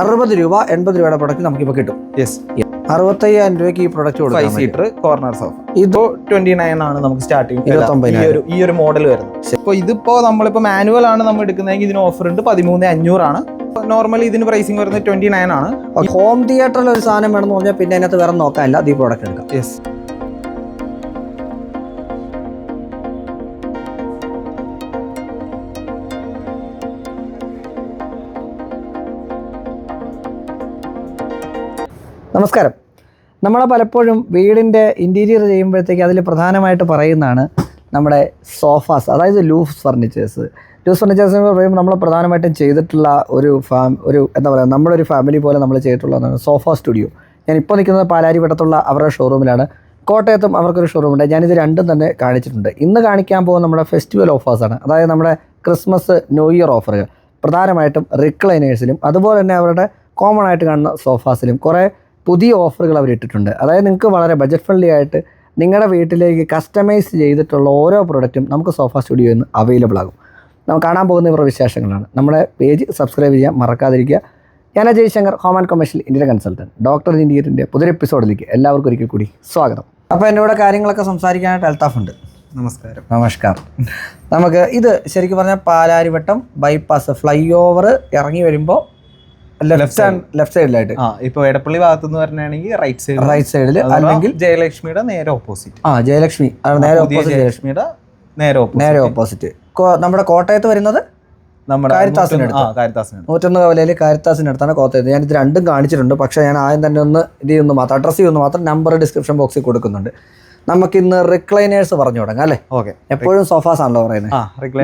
അറുപത് രൂപ എൺപത് രൂപയുടെ പ്രൊഡക്റ്റ് നമുക്കിപ്പോൾ കിട്ടും. യെസ് അറുപത്തയ്യായിരം രൂപയ്ക്ക് ഈ product five seater corner sofa ഇതോ ട്വന്റി നയൻ ആണ് നമുക്ക് സ്റ്റാർട്ടിങ് ഈ ഒരു മോഡൽ വരുന്നത്. അപ്പൊ ഇതിപ്പോ നമ്മളിപ്പോ മാനുവൽ ആണ് നമ്മൾ എടുക്കുന്നതെങ്കിൽ ഇതിന് ഓഫർ ഉണ്ട് പതിമൂന്ന് അഞ്ഞൂറാണ് നോർമലി ഇതിന് പ്രൈസിങ് വരുന്നത് ട്വന്റി നയൻ ആണ് ഹോം തിയേറ്ററിൽ ഒരു സാധനം വേണമെന്ന് പറഞ്ഞാൽ പിന്നെ അതിനകത്ത് വേറെ നോക്കാനില്ല. അത് ഈ പ്രൊഡക്റ്റ് എടുക്കാം. യെസ് നമസ്കാരം. നമ്മൾ പലപ്പോഴും വീടിന്റെ ഇന്റീരിയർ ചെയ്യുമ്പോഴത്തേക്ക് അതിൽ പ്രധാനമായിട്ട് പറയുന്നതാണ് നമ്മുടെ സോഫാസ് അതായത് ലൂസ് ഫർണിച്ചേഴ്സ് ലൂസ് ഫർണിച്ചേഴ്സ് എന്ന് പറയുമ്പോൾ നമ്മൾ പ്രധാനമായിട്ടും ചെയ്തിട്ടുള്ള ഒരു ഫാം ഒരു എന്താ പറയുക നമ്മളൊരു ഫാമിലി പോലെ നമ്മൾ ചെയ്തിട്ടുള്ളതാണ് സോഫ സ്റ്റുഡിയോ ഞാൻ ഇപ്പോൾ നിൽക്കുന്നത് പാലാരിവട്ടത്തുള്ള അവരുടെ ഷോറൂമിലാണ് കോട്ടയത്തും അവർക്കൊരു ഷോറൂമുണ്ട് ഞാനിത് രണ്ടും തന്നെ കാണിച്ചിട്ടുണ്ട്. ഇന്ന് കാണിക്കാൻ പോകുന്ന നമ്മുടെ ഫെസ്റ്റിവൽ ഓഫേഴ്സാണ് അതായത് നമ്മുടെ ക്രിസ്മസ് ന്യൂ ഇയർ ഓഫറുകൾ പ്രധാനമായിട്ടും റിക്ലൈനേഴ്സിലും അതുപോലെ തന്നെ അവരുടെ കോമൺ ആയിട്ട് കാണുന്ന സോഫാസിലും കുറേ പുതിയ ഓഫറുകൾ അവർ ഇട്ടിട്ടുണ്ട്. അതായത് നിങ്ങൾക്ക് വളരെ ബജറ്റ് ഫ്രണ്ട്ലി ആയിട്ട് നിങ്ങളുടെ വീട്ടിലേക്ക് കസ്റ്റമൈസ് ചെയ്തിട്ടുള്ള ഓരോ പ്രൊഡക്റ്റും നമുക്ക് സോഫ സ്റ്റുഡിയോ നിന്ന് അവൈലബിൾ ആകും. നമുക്ക് കാണാൻ പോകുന്ന ഇവരുടെ വിശേഷങ്ങളാണ്. നമ്മുടെ പേജ് സബ്സ്ക്രൈബ് ചെയ്യാൻ മറക്കാതിരിക്കുക. ഞാൻ Ajay Shankar home and commercial Indian consultant doctor ഇന്ത്യന്റെ പുതിയ എപ്പിസോഡിലേക്ക് എല്ലാവർക്കും ഒരിക്കൽ കൂടി സ്വാഗതം. അപ്പോൾ എന്റെ കൂടെ കാര്യങ്ങളൊക്കെ സംസാരിക്കാനായിട്ട് അൽത്താഫ് ഉണ്ട്. നമസ്കാരം. നമസ്കാരം. നമുക്ക് ഇത് ശരിക്കും പറഞ്ഞാൽ പാലാരിവട്ടം ബൈപ്പാസ് ഫ്ലൈ ഓവർ ഇറങ്ങി വരുമ്പോൾ ലെഫ്റ്റ് ഹാൻഡ് ലെഫ്റ്റ് സൈഡിലായിട്ട് ആ ഇപ്പൊ എടപ്പള്ളി ഭാഗത്തുനിന്ന് പറഞ്ഞാണെങ്കിൽ റൈറ്റ് സൈഡ് റൈറ്റ് സൈഡിൽ അല്ലെങ്കിൽ ജയലക്ഷ്മിയുടെ നേരെ ഓപ്പോസിറ്റ് ആ ജയലക്ഷ്മി. നേരെ ഓപ്പോസിറ്റ് ജയലക്ഷ്മിയുടെ നേരെ. നേരെ ഓപ്പോസിറ്റ് നമ്മുടെ കോട്ടയത്ത് വരുന്നത് നമ്മുടെ. നൂറ്റൊന്ന് കവലയിൽ കാരിത്താസിന്റെ അടുത്താണ് കോട്ടയത്ത്. ഞാൻ ഇത് രണ്ടും കാണിച്ചിട്ടുണ്ട്. പക്ഷേ ഞാൻ ആദ്യം തന്നെ ഒന്ന് ഇത് ഒന്ന് മാത്രം അഡ്രസ്സ് ചെയ്യുന്ന മാത്രം നമ്പർ ഡിസ്ക്രിപ്ഷൻ ബോക്സിൽ കൊടുക്കുന്നുണ്ട്. നമുക്ക് ഇന്ന് റിക്ലൈനേഴ്സ് പറഞ്ഞു തുടങ്ങാം അല്ലേ? ഓക്കെ എപ്പോഴും സോഫാസ് ആണല്ലോ പറയുന്നത്.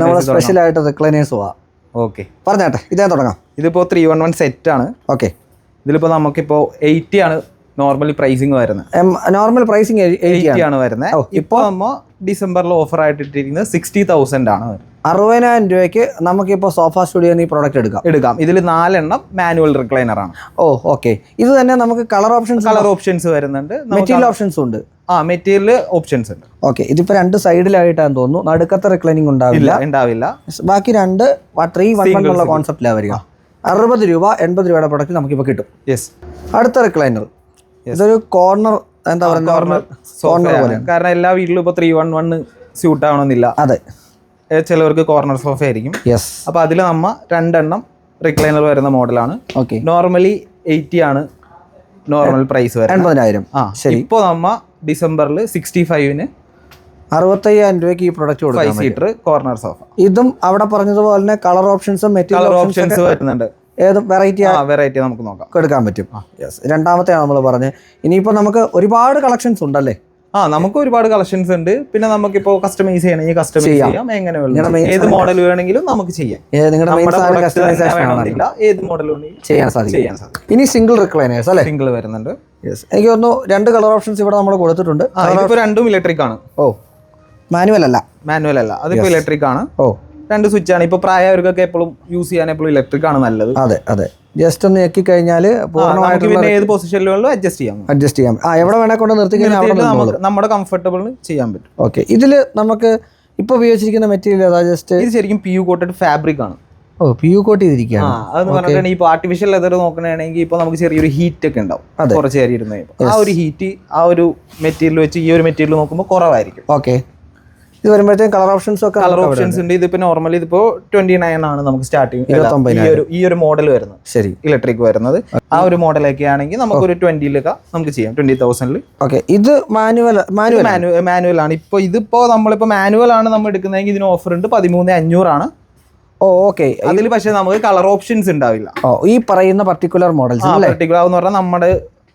നമ്മൾ ആയിട്ട് റിക്ലൈനേഴ്സ് പോവാം. ഓക്കെ. പറഞ്ഞാട്ടെ ഇതേ തുടങ്ങാം. ഇതിപ്പോൾ ത്രീ വൺ വൺ സെറ്റ് ആണ്. ഓക്കെ. ഇതിലിപ്പോൾ നമുക്കിപ്പോൾ എയ്റ്റി ആണ് നോർമലി പ്രൈസിങ് വരുന്നത്. നോർമൽ പ്രൈസിങ് എയ്റ്റി ആണ്. വരുന്നത് ഇപ്പോൾ നമ്മൾ നമ്മ ഡിസംബറിൽ ഓഫർ ആയിട്ട് ഇട്ടിരിക്കുന്നത് സിക്സ്റ്റി തൗസൻഡ് ആണ്. അറുപതിനായിരം രൂപയ്ക്ക് നമുക്കിപ്പോൾ സോഫ സ്റ്റുഡിയോ ഈ പ്രോഡക്റ്റ് എടുക്കാം. എടുക്കാം. ഇതിൽ നാലെണ്ണം മാനുവൽ റിക്ലൈനർ ആണ്. ഓ ഓക്കെ. ഇത് തന്നെ നമുക്ക് കളർ ഓപ്ഷൻസ് കളർ ഓപ്ഷൻസ് വരുന്നുണ്ട്. മെറ്റീരിയൽ ഓപ്ഷൻസ് ഉണ്ട്. ആ മെറ്റീരിയൽ ഓപ്ഷൻസ് ഉണ്ട്. ഓക്കെ ഇതിപ്പോ രണ്ട് സൈഡിലായിട്ടാണ് തോന്നുന്നു. നടുക്കത്തെ റിക്ലൈനിങ് ഉണ്ടാവില്ല. ഉണ്ടാവില്ല. ബാക്കി രണ്ട് ത്രീ വൺ വൺ എന്നുള്ള കോൺസെപ്റ്റിലാണ് വരിക. അറുപത് രൂപ എൺപത് രൂപയുടെ പ്രൊഡക്റ്റ് നമുക്കിപ്പോൾ കിട്ടും. യെസ് അടുത്ത റിക്ലൈനർ ഇതൊരു കോർണർ എന്താ പറയുക കോർണർ സോഫ പോലെ കാരണം എല്ലാ വീട്ടിലും ഇപ്പൊ ത്രീ വൺ വൺ സ്യൂട്ട് ആവണമെന്നില്ല. അതെ. ചിലവർക്ക് കോർണർ സോഫ ആയിരിക്കും. യെസ് അപ്പോൾ അതിൽ നമ്മ രണ്ടെണ്ണം റിക്ലൈനർ വരുന്ന മോഡലാണ്. ഓക്കെ നോർമലി എയ്റ്റി ആണ്. നോർമൽ പ്രൈസ് വരുന്നത്. എൺപതിനായിരം. ആ ശരി. ഇപ്പോൾ നമ്മ ഡിസംബറിൽ സിക്സ്റ്റി ഫൈവിന് അറുപത്തയ്യായിരം രൂപയ്ക്ക് ഈ പ്രൊഡക്റ്റ് ഫൈവ് കൊടുക്കാം സീറ്റർ കോർണർ സോഫ ഇതും അവിടെ പറഞ്ഞതുപോലെ തന്നെ കളർ ഓപ്ഷൻസും മെറ്റീരിയൽ ഓപ്ഷൻസ് ഓപ്ഷൻസ് വരുന്നുണ്ട്. ഏത് വെറൈറ്റി ആ വെറൈറ്റി നമുക്ക് നോക്കാം. എടുക്കാൻ പറ്റും. യെസ് രണ്ടാമത്തെയാണ് നമ്മൾ പറഞ്ഞത്. ഇനിയിപ്പോൾ നമുക്ക് ഒരുപാട് കളക്ഷൻസ് ഉണ്ടല്ലേ? ആ നമുക്ക് ഒരുപാട് കളക്ഷൻസ് ഉണ്ട്. പിന്നെ നമുക്കിപ്പോ കസ്റ്റമൈസ് ചെയ്യണമെങ്കിൽ കസ്റ്റമൈസ് ചെയ്യാം. ചെയ്യാം. എങ്ങനെ നിങ്ങളുടെ വേണമെങ്കിലും main ഏത് മോഡൽ വേണമെങ്കിലും നമുക്ക് ചെയ്യാം. നിങ്ങളുടെ മെയിൻ നമ്മുടെ സാധനം product കസ്റ്റമൈസേഷൻ ആണ് വേണമെന്നില്ല ഏത് മോഡൽ വേണമെങ്കിലും ചെയ്യാൻ സാധിക്കും. ചെയ്യാൻ സാധിക്കും. ഇനി സിംഗിൾ റിക്ലൈനേഴ്സ് അല്ലെ? സിംഗിൾ വരുന്നുണ്ട്. യെസ് എനിക്ക് തോന്നുന്നു രണ്ട് കളർ ഓപ്ഷൻസ് ഇവിടെ നമ്മൾ കൊടുത്തിട്ടുണ്ട്. രണ്ടും ഇലക്ട്രിക് ആണ്. ഓ. മാനുവൽ അല്ല. മാനുവൽ അല്ല. അതിപ്പോ ഇലക്ട്രിക് ആണ്. ഓ. രണ്ട് സ്വിച്ച് ആണ്. ഇപ്പൊ പ്രായവർക്കൊക്കെ എപ്പോഴും യൂസ് ചെയ്യാൻ എപ്പോഴും ഇലക്ട്രിക് ആണ് നല്ലത്. അതെ അതെ. ജസ്റ്റ് ഒന്ന് ഞെക്കി കഴിഞ്ഞാൽ പൂർണമായിട്ടുള്ള ഏത് പൊസിഷനിലും അഡ്ജസ്റ്റ് ചെയ്യാം. അഡ്ജസ്റ്റ് ചെയ്യാം. ആ എവിടെ വേണേ കൊണ്ട് നിർത്തി കഴിഞ്ഞാൽ നമ്മുടെ കംഫർട്ടബിൾ ചെയ്യാൻ പറ്റും. ഓക്കെ ഇതിൽ നമുക്ക് ഇപ്പോൾ ഉപയോഗിച്ചിരിക്കുന്ന മെറ്റീരിയൽ അതാ ജസ്റ്റ് ഇത് ശരിക്കും പി യു കോട്ടഡ് ഫാബ്രിക് ആണ്. ഓ പി യു കോട്ട് ആ ചെയ്തിരിക്കുകയാണ് അതെന്ന് പറഞ്ഞിട്ടുണ്ടെങ്കിൽ ഇപ്പൊ ആർട്ടിഫിഷ്യൽ ലെതർ നോക്കണമെങ്കിൽ ഇപ്പൊ നമുക്ക് ചെറിയൊരു ഹീറ്റ് ഒക്കെ ഉണ്ടാവും. കുറച്ച് ഇരുന്ന് ആ ഒരു ഹീറ്റ് ആ ഒരു മെറ്റീരിയൽ വെച്ച് ഈ ഒരു മെറ്റീരിയൽ നോക്കുമ്പോൾ കുറവായിരിക്കും. ഓക്കെ ഇത് വരുമ്പോഴത്തേക്കും കളർ ഓപ്ഷൻസ് ഒക്കെ കളർ ഓപ്ഷൻസ് ഉണ്ട്. ഇതിപ്പോ നോർമലി ഇതിപ്പോ ട്വന്റി നയൻ ആണ് നമുക്ക് സ്റ്റാർട്ടിങ് ഈ ഒരു ഈ ഒരു മോഡൽ വരുന്നത്. ശരി. ഇലക്ട്രിക് വരുന്നത്. ആ ഒരു മോഡലൊക്കെ ആണെങ്കിൽ നമുക്ക് ഒരു ട്വന്റിയിലൊക്കെ നമുക്ക് ചെയ്യാം. ട്വന്റി തൗസൻഡിൽ ഓക്കെ ഇത് മാനുവൽ മാനുവൽ മാനുവൽ ആണ്. ഇപ്പൊ ഇതിപ്പോ നമ്മളിപ്പോ മാനുവൽ ആണ് നമ്മൾ എടുക്കുന്നതെങ്കിൽ ഇതിന് ഓഫർ ഉണ്ട്. പതിമൂന്ന് അഞ്ഞൂറാണ് ഓക്കെ അതിൽ പക്ഷേ നമുക്ക് കളർ ഓപ്ഷൻസ് ഉണ്ടാവില്ല. ഓ ഈ പറയുന്ന പർട്ടിക്കുലർ മോഡൽസ് പർട്ടിക്കുലർ എന്ന് പറഞ്ഞാൽ നമ്മൾ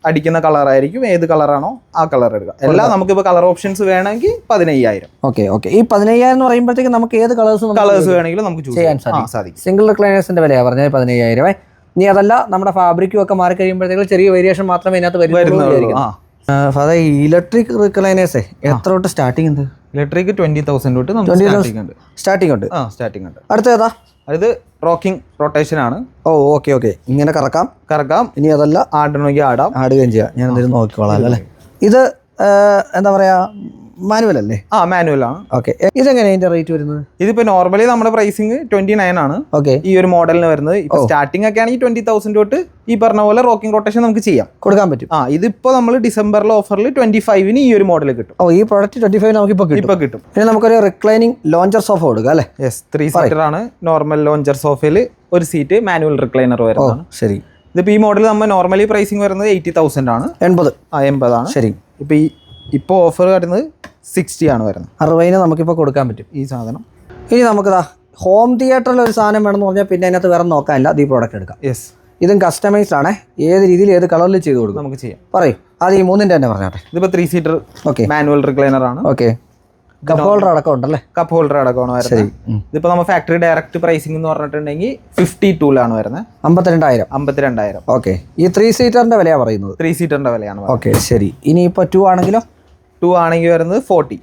അടിക്കുന്ന കളർ ആയിരിക്കും. ഏത് കളറാണോ ആ കളർ എടുക്കുക എല്ലാം നമുക്ക് നമുക്കിപ്പോൾ കളർ ഓപ്ഷൻസ് വേണമെങ്കിൽ പതിനയ്യായിരം. ഓക്കെ ഓക്കെ ഈ പതിനയ്യായിരം എന്ന് പറയുമ്പോഴത്തേക്ക് നമുക്ക് ഏത് കളേഴ്സ് കളേഴ്സ് വേണമെങ്കിലും നമുക്ക് ചെയ്യാൻ സാധിക്കും. സിംഗിൾ റിക്ലൈനേഴ്സിന്റെ വിലയാണ് പറഞ്ഞത് പതിനയ്യായിരം. ഇനി അതല്ല നമ്മുടെ ഫാബ്രിക്കും ഒക്കെ മാറി കഴിയുമ്പോഴത്തേക്കും ചെറിയ വേരിയേഷൻ മാത്രമേ ഇതിനകത്ത് വരുന്നുള്ളൂ ഫാദർ ഇലക്ട്രിക് റിക്ലൈനേഴ്സേ എത്ര തൊട്ട് സ്റ്റാർട്ടിംഗ് ഉണ്ട്? ഇലക്ട്രിക് ട്വന്റി തൗസൻഡ് തൊട്ട് നമുക്ക് സ്റ്റാർട്ടിംഗ് ഉണ്ട്. സ്റ്റാർട്ടിംഗ് ഉണ്ട്. ആ സ്റ്റാർട്ടിംഗ് ഉണ്ട്. അടുത്ത ഏതാ? അത് റോക്കിംഗ് റൊട്ടേഷൻ ആണ്. ഓ ഓക്കെ ഓക്കെ ഇങ്ങനെ കറക്കാം. കറക്കാം. ഇനി അതല്ല. ആടണമെങ്കിൽ ആടാം. ആടുകയും ചെയ്യാം. ഞാൻ എന്തെങ്കിലും നോക്കിക്കോളാം അല്ലേ? ഇത് എന്താ പറയാ മാനുവൽ അല്ലേ ആ മാനുവൽ ആണ് ഓക്കെ ഇതെങ്ങനെയാണ് ഇതിന്റെ റേറ്റ് വരുന്നത്? ഇതിപ്പോ നോർമലി നമ്മുടെ പ്രൈസിങ് ട്വന്റി നയൻ ആണ്. ഓക്കെ. ഈ ഒരു മോഡലിന് വരുന്നത്. ഇപ്പൊ സ്റ്റാർട്ടിംഗ് ഒക്കെ ആണെങ്കിൽ ട്വന്റി തൗസൻഡ് തൊട്ട് ഈ പറഞ്ഞ പോലെ റോക്കിംഗ് റൊട്ടേഷൻ നമുക്ക് ചെയ്യാം. കൊടുക്കാൻ പറ്റും. ആ ഇതിപ്പോ നമ്മൾ ഡിസംബറിലെ ഓഫറിൽ ട്വന്റി ഫൈവിന് ഈ ഒരു മോഡൽ കിട്ടും. ഓ ഈ പ്രോഡക്റ്റ് ട്വന്റി ഫൈവ് നമുക്ക് ഇപ്പോൾ കിട്ടും. ഇപ്പൊ കിട്ടും. പിന്നെ നമുക്കൊരു റിക്ലൈനിങ് ലോഞ്ചർ സോഫ കൊടുക്കാം അല്ലേ? യെസ് ത്രീ സീറ്റർ ആണ്. നോർമൽ ലോഞ്ചർ സോഫയിൽ ഒരു സീറ്റ് മാനുവൽ റിക്ലൈനർ വരുന്നതാണ്. ശരി. ഇതിപ്പോ ഈ മോഡൽ നമ്മൾ നോർമലി പ്രൈസിങ് വരുന്നത് എയ്റ്റി തൗസൻഡ് ആണ്. എൺപത്. ആ എൺപതാണ്. ശരി. ഇപ്പൊ ഈ ഇപ്പൊ ഓഫർ വരുന്നത് സിക്സ്റ്റി ആണ് വരുന്നത്. അറുപതിന് നമുക്കിപ്പോൾ കൊടുക്കാൻ പറ്റും ഈ സാധനം. ഇനി നമുക്കിതാ ഹോം തിയേറ്ററിൽ ഒരു സാധനം വേണമെന്ന് പറഞ്ഞാൽ പിന്നെ അതിനകത്ത് വേറെ നോക്കാനില്ല. അത് ഈ പ്രോഡക്റ്റ് എടുക്കാം. യെസ് ഇതും കസ്റ്റമൈസ്ഡ് ആണ്. ഏത് രീതിയിൽ ഏത് കളറിൽ ചെയ്ത് കൊടുക്കും. നമുക്ക് ചെയ്യാം. പറയും. അത് ഈ മൂന്നിന്റെ തന്നെ പറഞ്ഞാട്ടെ. ഇതിപ്പോൾ three seater okay manual recliner ആണ്. ഓക്കെ കപ്പ് ഹോൾഡർ അടക്കം ഉണ്ടല്ലേ? കപ്പ് ഹോൾഡർ അടക്കമാണ് വരുന്നത്. ഇതിപ്പോൾ ഇതിപ്പോ നമ്മൾ ഫാക്ടറി ഡയറക്റ്റ് പ്രൈസിംഗ് എന്ന് പറഞ്ഞിട്ടുണ്ടെങ്കിൽ ഫിഫ്റ്റി ടൂലാണ് വരുന്നത്. അമ്പത്തിരണ്ടായിരം. അമ്പത്തിരണ്ടായിരം. ഓക്കെ ഈ ത്രീ സീറ്ററിന്റെ വിലയാണ് പറയുന്നത്. ത്രീ സീറ്ററിന്റെ വിലയാണ് ഓക്കെ ശരി. ഇനിയിപ്പോൾ ടു ആണെങ്കിലോ? ടു ആണെങ്കിൽ വരുന്നത് ഫോർട്ടി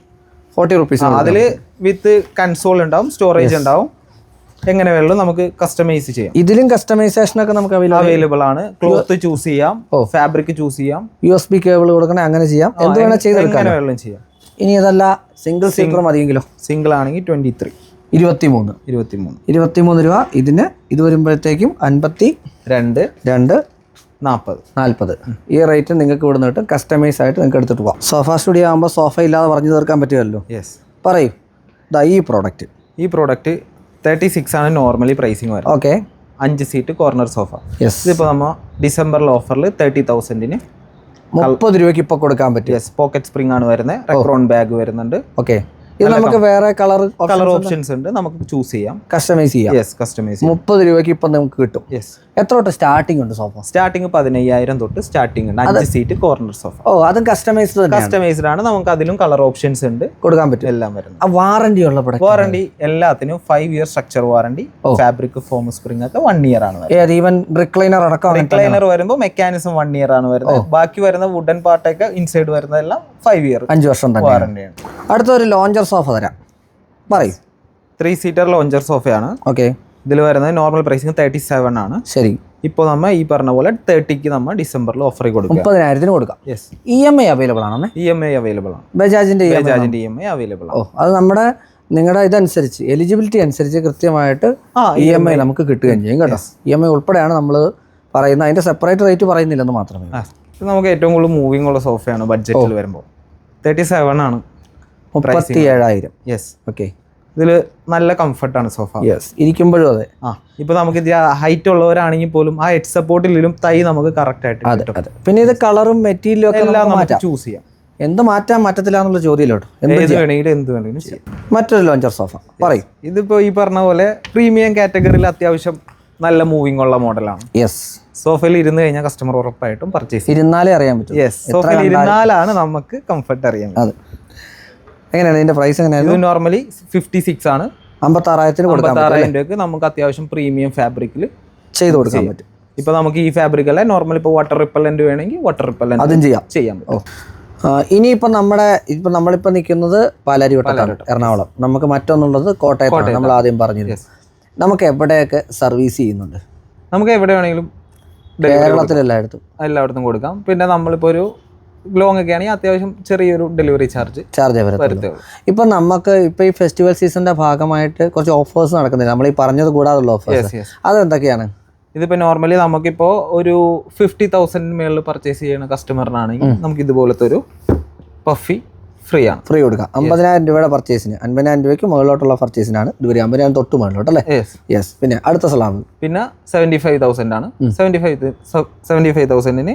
ഫോർട്ടി റുപ്പീസ് അതിൽ വിത്ത് കൺസോൾ ഉണ്ടാവും സ്റ്റോറേജ് ഉണ്ടാവും. എങ്ങനെ വേണമെങ്കിലും നമുക്ക് കസ്റ്റമൈസ് ചെയ്യാം. ഇതിലും കസ്റ്റമൈസേഷൻ ഒക്കെ നമുക്ക് അവൈലബിൾ ആണ്. ക്ലോത്ത് ചൂസ് ചെയ്യാം ഫാബ്രിക് ചൂസ് ചെയ്യാം. യു എസ് ബി കേബിൾ കൊടുക്കണേ അങ്ങനെ ചെയ്യാം. എന്ത് വേണം വേണമെങ്കിലും ചെയ്യാം. ഇനി അതല്ല സിംഗിൾ സീറ്റർ മതിയെങ്കിലോ? സിംഗിൾ ആണെങ്കിൽ ട്വന്റി ത്രീ ഇരുപത്തി മൂന്ന് ഇരുപത്തി മൂന്ന് ഇരുപത്തി മൂന്ന് രൂപ. ഇതിന് ഇത് വരുമ്പോഴത്തേക്കും അൻപത്തി രണ്ട്. രണ്ട്. നാൽപ്പത്. നാൽപ്പത്. ഈ റേറ്റ് നിങ്ങൾക്ക് ഇവിടെ നിന്നിട്ട് കസ്റ്റമൈസ് ആയിട്ട് നിങ്ങൾക്ക് എടുത്തിട്ട് പോകാം സോഫ സ്റ്റുഡിയോ ആകുമ്പോൾ സോഫ ഇല്ലാതെ പറഞ്ഞു തീർക്കാൻ പറ്റുമല്ലോ? യെസ് പറയൂ. ഇതാ ഈ പ്രോഡക്റ്റ് ഈ പ്രോഡക്റ്റ് തേർട്ടി സിക്സ് ആണ് നോർമലി പ്രൈസിങ് വരുന്നത്. ഓക്കെ അഞ്ച് സീറ്റ് കോർണർ സോഫ യെസ് ഇതിപ്പോൾ നമ്മൾ ഡിസംബറിൽ ഓഫറിൽ തേർട്ടി തൗസൻഡിന് മുപ്പത് രൂപയ്ക്ക് ഇപ്പോൾ കൊടുക്കാൻ പറ്റും. യെസ് പോക്കറ്റ് സ്പ്രിംഗ് ആണ് വരുന്നത്. റെക്രോൺ ബാഗ് വരുന്നുണ്ട്. ഓക്കെ ഇത് നമുക്ക് വേറെ കളർ കളർ ഓപ്ഷൻസ് ഉണ്ട്. നമുക്ക് ചൂസ് ചെയ്യാം. കസ്റ്റമൈസ് ചെയ്യാം. യെസ് കസ്റ്റമൈസ് മുപ്പത് രൂപയ്ക്ക് ഇപ്പം നമുക്ക് കിട്ടും. യെസ് എത്ര തൊട്ട് സ്റ്റാർട്ടിംഗ് ഉണ്ട് സോഫ സ്റ്റാർട്ടിങ് പതിനയ്യായിരം തൊട്ട് സ്റ്റാർട്ടിംഗ് ഉണ്ട്. അഞ്ച് സീറ്റ് കോർണർ സോഫ ഓ അതും കസ്റ്റമൈസ്ഡ് കസ്റ്റമൈസ്ഡ് ആണ്. നമുക്ക് അതിലും കളർ ഓപ്ഷൻസ് ഉണ്ട്. കൊടുക്കാൻ പറ്റും. എല്ലാം വരുന്നത് വാറണ്ടി ഉള്ള വാറണ്ടി എല്ലാത്തിനും five year structure warranty fabric foam spring ഒക്കെ വൺ ഇയർ ആണ് ഈവൻ റിക്ലൈനർ അടക്കം റിക്ലൈനർ വരുമ്പോൾ മെക്കാനിസം വൺ ഇയർ ആണ് വരുന്നത്. ബാക്കി വരുന്ന വുഡൻ പാർട്ടൊക്കെ ഇൻസൈഡ് വരുന്നതെല്ലാം ഫൈവ് ഇയർ അഞ്ച് വർഷം വാറണ്ടിയാണ് അടുത്ത ഒരു ലോഞ്ചർ സോഫ തരാം. പറയൂ. ത്രീ സീറ്റർ ലോഞ്ചർ സോഫയാണ് ഓക്കെ ഇതിൽ വരുന്നത് നോർമൽ പ്രൈസിങ് തേർട്ടി സെവൻ ആണ്. ശരി. ഇപ്പോൾ നമ്മൾ ഈ പറഞ്ഞ പോലെ തേർട്ടിക്ക് നമ്മൾ ഡിസംബറിൽ ഓഫർ കൊടുക്കും. മുപ്പതിനായിരത്തിന് കൊടുക്കാം. Yes E M I available ആണോ ഇ എം ഐ അവൈലബിൾ ആണ്. ബജാജിന്റെ ബജാജിന്റെ ഇ എം ഐ അവൈലബിൾ ഓ അത് നമ്മുടെ നിങ്ങളുടെ ഇതനുസരിച്ച് എലിജിബിലിറ്റി അനുസരിച്ച് കൃത്യമായിട്ട് ഇ എം ഐ നമുക്ക് കിട്ടുകയും ചെയ്യും കേട്ടോ. ഇ എം ഐ ഉൾപ്പെടെയാണ് നമ്മൾ പറയുന്നത്. അതിന്റെ സെപ്പറേറ്റ് റേറ്റ് പറയുന്നില്ലെന്ന് മാത്രമേ നമുക്ക് ഏറ്റവും കൂടുതൽ മൂവിംഗ് ഉള്ള സോഫയാണ് ബഡ്ജറ്റിൽ വരുമ്പോൾ തേർട്ടി സെവൻ ആണ്. മുപ്പത്തി ഏഴായിരം യെസ് ഓക്കെ ഇതിൽ നല്ല കംഫർട്ടാണ് സോഫ യെസ് ഇരിക്കുമ്പോഴും അതെ. ആ ഇപ്പൊ നമുക്ക് ഇത് ഹൈറ്റ് ഉള്ളവരാണെങ്കിൽ പോലും ആ ഹെഡ് സപ്പോർട്ടിലും തൈ നമുക്ക് കറക്റ്റ് ആയിട്ട് അതെ അതെ. പിന്നെ ഇത് കളറും മെറ്റീരിയലും ഒക്കെ എല്ലാം നമുക്ക് ചൂസ് ചെയ്യാം. എന്ത് മാറ്റാൻ മാറ്റത്തില്ല എന്നുള്ള ചോദ്യമില്ലോട്ടോ? എന്ത് വേണമെങ്കിലും എന്ത് വേണമെങ്കിലും ചെയ്യാം. മറ്റൊരു ലോഞ്ചർ സോഫ പറയും. ഇതിപ്പോ ഈ പറഞ്ഞ പോലെ പ്രീമിയം കാറ്റഗറിയിൽ അത്യാവശ്യം നല്ല മൂവിംഗ് ഉള്ള മോഡലാണ് യെസ് സോഫയിൽ ഇരുന്ന് കഴിഞ്ഞാൽ കസ്റ്റമർ ഉറപ്പായിട്ടും പർച്ചേസ് ഇരുന്നാലേ അറിയാൻ പറ്റും. യെസ് സോഫയിൽ ഇരുന്നാലാണ് നമുക്ക് കംഫർട്ട് അറിയാൻ. അതെ. എങ്ങനെയാണ് ഇതിന്റെ പ്രൈസ് എങ്ങനെയാണ് നോർമലി ഫിഫ്റ്റി സിക്സ് ആണ്. അമ്പത്താറായിരത്തിന് അമ്പത്താറായിരം രൂപയ്ക്ക് നമുക്ക് അത്യാവശ്യം പ്രീമിയം ഫാബ്രിക്കിൽ ചെയ്ത് കൊടുക്കാൻ പറ്റും. ഇപ്പൊ നമുക്ക് ഈ ഫാബ്രിക് അല്ലെ നോർമൽ ഇപ്പൊ വാട്ടർ റിപ്പല്ലന്റ് വേണമെങ്കിൽ വാട്ടർ റിപ്പല്ലന്റ് അതും ചെയ്യാം. ചെയ്യാം പറ്റും. ആ, ഇനിയിപ്പം നമ്മുടെ ഇപ്പം നമ്മളിപ്പോൾ നിൽക്കുന്നത് പാലാരിവട്ടത്താണ് എറണാകുളം. നമുക്ക് മറ്റൊന്നുള്ളത് കോട്ടയത്താണ് നമ്മൾ ആദ്യം പറഞ്ഞത് നമുക്ക് എവിടെയൊക്കെ സർവീസ് ചെയ്യുന്നുണ്ട്? നമുക്ക് എവിടെ വേണമെങ്കിലും ഡെലിവറി കേരളത്തിലെല്ലായിടത്തും. എല്ലായിടത്തും കൊടുക്കാം. പിന്നെ നമ്മളിപ്പോ ഒരു ലോങ് ഒക്കെ ആണെങ്കിൽ അത്യാവശ്യം ചെറിയൊരു ഡെലിവറി ചാർജ് ചാർജ് വരത്തുള്ളൂ. ഇപ്പം നമുക്ക് ഇപ്പൊ ഈ ഫെസ്റ്റിവൽ സീസണിന്റെ ഭാഗമായിട്ട് കുറച്ച് ഓഫേഴ്സ് നടക്കുന്നില്ല നമ്മൾ ഈ പറഞ്ഞത് കൂടാതുള്ള ഓഫേഴ്സ് അതെന്തൊക്കെയാണ്? ഇതിപ്പോ നോർമലി നമുക്കിപ്പോ ഒരു ഫിഫ്റ്റി തൗസൻഡ് മേളിൽ പർച്ചേസ് ചെയ്യുന്ന കസ്റ്റമറിനാണെങ്കിൽ നമുക്ക് ഇതുപോലത്തെ ഒരു പഫി ഫ്രീ ആണ്. ഫ്രീ കൊടുക്കാം. അമ്പതിനായിരം രൂപയുടെ പർച്ചേസിന് അൻപതിനായിരം രൂപയ്ക്ക് മുകളിലോട്ടുള്ള പർച്ചേസിനാണ് ഇതുവരെ അമ്പതിനായിരം തൊട്ട് മുകളിലോട്ട് അല്ലേ യെസ് യെസ് പിന്നെ അടുത്ത സ്ഥലമാണ് പിന്നെ സെവന്റി ഫൈവ് തൗസൻഡ് ആണ്. സെവന്റി ഫൈവ് സെവന്റി ഫൈവ് തൗസൻഡിന്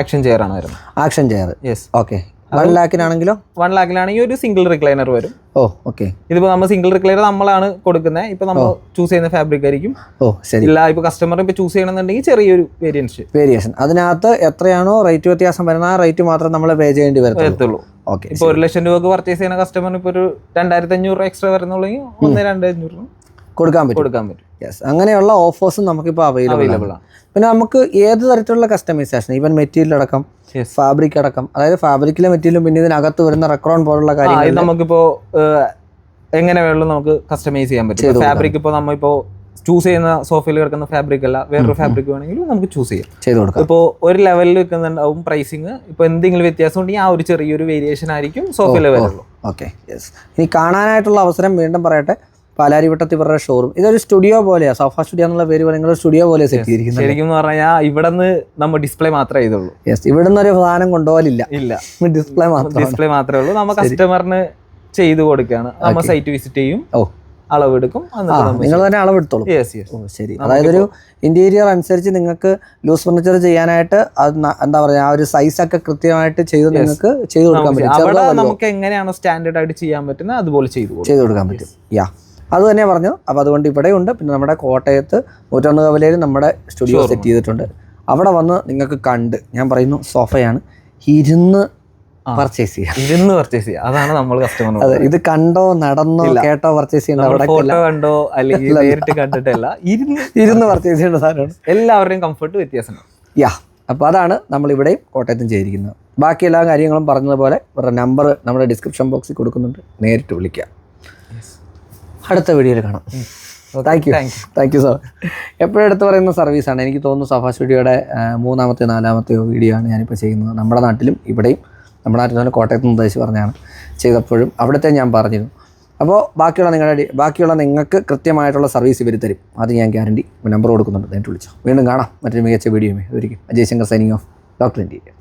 ആക്ഷൻ ചെയർ ആണ് വരുന്നത്. Action chair. Yes okay one ലാക്കിനാണെങ്കിലോ one ലാക്കിലാണെങ്കിൽ ഒരു സിംഗിൾ റിക്ലൈനർ വരും. ഓ ഓക്കെ ഇതിപ്പോ നമ്മൾ സിംഗിൾ റിക്ലൈനർ നമ്മളാണ് കൊടുക്കുന്നത് ഇപ്പൊ നമ്മൾ ചൂസ് ചെയ്യുന്ന ഫാബ്രിക് ആയിരിക്കും. ഓ ശരി. ഇല്ല ഇപ്പൊ കസ്റ്റമർ ഇപ്പൊ ചൂസ് ചെയ്യണമെന്നുണ്ടെങ്കിൽ ചെറിയൊരു വേരിയൻസ് വേരിയേഷൻ അതിനകത്ത് എത്രയാണോ റേറ്റ് വ്യത്യാസം വരുന്ന ആ റേറ്റ് മാത്രം നമ്മൾ പേ ചെയ്യേണ്ടി വരത്തുള്ളൂ. ഓക്കെ ഇപ്പൊ ഒരു ലക്ഷം രൂപക്ക് പർച്ചേസ് ചെയ്യുന്ന കസ്റ്റമർ ഇപ്പൊ ഒരു രണ്ടായിരത്തി അഞ്ഞൂറ് രൂപ എക്സ്ട്രാ വരുന്നുള്ളെങ്കിൽ ഒന്ന് രണ്ട് അഞ്ഞൂറ് കൊടുക്കാൻ പറ്റും. കൊടുക്കാൻ പറ്റും. യെസ് അങ്ങനെയുള്ള ഓഫേഴ്സും നമുക്കിപ്പോൾ അവൈലബിൾ ആണ്. പിന്നെ നമുക്ക് ഏത് തരത്തിലുള്ള കസ്റ്റമൈസേഷൻ ഈവൻ മെറ്റീരിയൽ അടക്കം ഫാബ്രിക് അടക്കം. അതായത് ഫാബ്രിക്കിലെ മെറ്റീരിയലും പിന്നെ ഇതിനകത്ത് വരുന്ന റെക്രോൺ പോലുള്ള കാര്യങ്ങൾ നമുക്കിപ്പോൾ നമുക്കിപ്പോ എങ്ങനെ വേണമെങ്കിലും നമുക്ക് കസ്റ്റമൈസ് ചെയ്യാൻ പറ്റും. ഫാബ്രിക് ഇപ്പോൾ നമ്മളിപ്പോൾ ചൂസ് ചെയ്യുന്ന സോഫയിൽ കിടക്കുന്ന ഫാബ്രിക് അല്ല വേറൊരു ഫാബ്രിക് വേണമെങ്കിലും നമുക്ക് ചൂസ് ചെയ്യാം. ചെയ്ത് കൊടുക്കാം. ഇപ്പോൾ ഒരു ലെവലിൽ വെക്കുന്നുണ്ടാവും പ്രൈസിങ് ഇപ്പോൾ എന്തെങ്കിലും വ്യത്യാസം ഉണ്ടെങ്കിൽ ആ ഒരു ചെറിയൊരു വേരിയേഷൻ ആയിരിക്കും സോഫയിൽ വരുള്ളൂ. ഓക്കെ യെസ് ഇനി കാണാനായിട്ടുള്ള അവസരം വീണ്ടും പറയട്ടെ. പാലാരിവട്ടത്ത് ഇവരുടെ ഷോറൂം ഇതൊരു സ്റ്റുഡിയോ പോലെയാ. സോഫ സ്റ്റുഡിയോ എന്നുള്ള പേര് പറയുന്നത് സ്റ്റുഡിയോ പോലെ സെറ്റ് ചെയ്തിരിക്കുന്നത്. ശരിക്കും എന്ന് പറഞ്ഞാൽ ഇവിടെ നിന്ന് നമ്മൾ ഡിസ്പ്ലേ മാത്രമേ ചെയ്തുള്ളൂ. യെസ് ഇവിടുന്ന് ഒരു സാധനം കൊണ്ടുപോകലില്ല. ഇല്ല. ഡിസ്പ്ലേ മാത്രം ഡിസ്പ്ലേ മാത്രമേ ഉള്ളൂ. നമ്മൾ കസ്റ്റമറിന് ചെയ്തു കൊടുക്കുകയാണ്. നമ്മൾ സൈറ്റ് വിസിറ്റ് ചെയ്യും. ഓ. അളവെടുക്കും. നിങ്ങൾ തന്നെ അളവെടുത്തോളൂ. യെസ് യെസ് ഓ ശരി. അതായത് ഒരു ഇന്റീരിയർ അനുസരിച്ച് നിങ്ങൾക്ക് ലൂസ് ഫർണിച്ചർ ചെയ്യാനായിട്ട് അത് എന്താ പറയുക ആ ഒരു സൈസ് ഒക്കെ കൃത്യമായിട്ട് ചെയ്ത് നിങ്ങൾക്ക് ചെയ്തു കൊടുക്കാൻ പറ്റും. നമുക്ക് എങ്ങനെയാണോ സ്റ്റാൻഡേർഡ് ആയിട്ട് ചെയ്യാൻ പറ്റുന്നത് അതുപോലെ ചെയ്തു ചെയ്ത് കൊടുക്കാൻ പറ്റും. യാ അത് തന്നെ പറഞ്ഞു അപ്പോൾ അതുകൊണ്ട് ഇവിടെ ഉണ്ട് പിന്നെ നമ്മുടെ കോട്ടയത്ത് നൂറ്റൊന്ന് കവലയിൽ നമ്മുടെ സ്റ്റുഡിയോ സെറ്റ് ചെയ്തിട്ടുണ്ട്. അവിടെ വന്ന് നിങ്ങൾക്ക് കണ്ട് ഞാൻ പറയുന്നു സോഫയാണ്. ഇരുന്ന് പർച്ചേസ് ചെയ്യാം. ഇരുന്ന് പർച്ചേസ് ചെയ്യുക അതാണ് നമ്മൾ കസ്റ്റമർ അതെ ഇത് കണ്ടോ നടന്നോ കേട്ടോ പർച്ചേസ് ചെയ്യേണ്ട അവിടെ ഫോട്ടോ കണ്ടോ അല്ലെങ്കിൽ നേരിട്ട് കണ്ടിട്ടല്ല. ഇരുന്ന് ഇരുന്ന് പർച്ചേസ് ചെയ്യേണ്ട സാധനമാണ്. എല്ലാവരുടെയും കംഫർട്ട് വ്യത്യാസമുണ്ട് യാ അപ്പോൾ അതാണ് നമ്മൾ ഇവിടെയും കോട്ടയത്തും ചെയ്തിരിക്കുന്നത്. ബാക്കി എല്ലാ കാര്യങ്ങളും പറഞ്ഞതുപോലെ ഇവരുടെ നമ്പർ നമ്മുടെ ഡിസ്ക്രിപ്ഷൻ ബോക്സിൽ കൊടുക്കുന്നുണ്ട്. നേരിട്ട് വിളിക്കാം. അടുത്ത വീഡിയോയിൽ കാണാം. Thank you. Thank you sir എപ്പോഴും എടുത്ത് പറയുന്ന സർവീസാണ് എനിക്ക് തോന്നുന്നു സഫ സ്റ്റുഡിയോയുടെ ആ, മൂന്നാമത്തെ നാലാമത്തെയോ വീഡിയോ ആണ് ഞാനിപ്പോൾ ചെയ്യുന്നത്. നമ്മുടെ നാട്ടിലും ഇവിടെയും നമ്മുടെ നാട്ടിൽ തന്നെ കോട്ടയത്ത് നിന്ന് ഉദ്ദേശിച്ച് പറഞ്ഞാണ് ചെയ്തപ്പോഴും അവിടുത്തെ ഞാൻ പറഞ്ഞിരുന്നു. അപ്പോൾ ബാക്കിയുള്ള നിങ്ങളുടെ ബാക്കിയുള്ള നിങ്ങൾക്ക് കൃത്യമായിട്ടുള്ള സർവീസ് ഇവർ തരും. അത് ഞാൻ ഗ്യാരണ്ടി നമ്പർ കൊടുക്കുന്നുണ്ട്. നേരിട്ട് വിളിച്ചോ. വീണ്ടും കാണാം. മറ്റൊരു മികച്ച വീഡിയോ ഒരിക്കലും Ajay Shankar signing off doctor India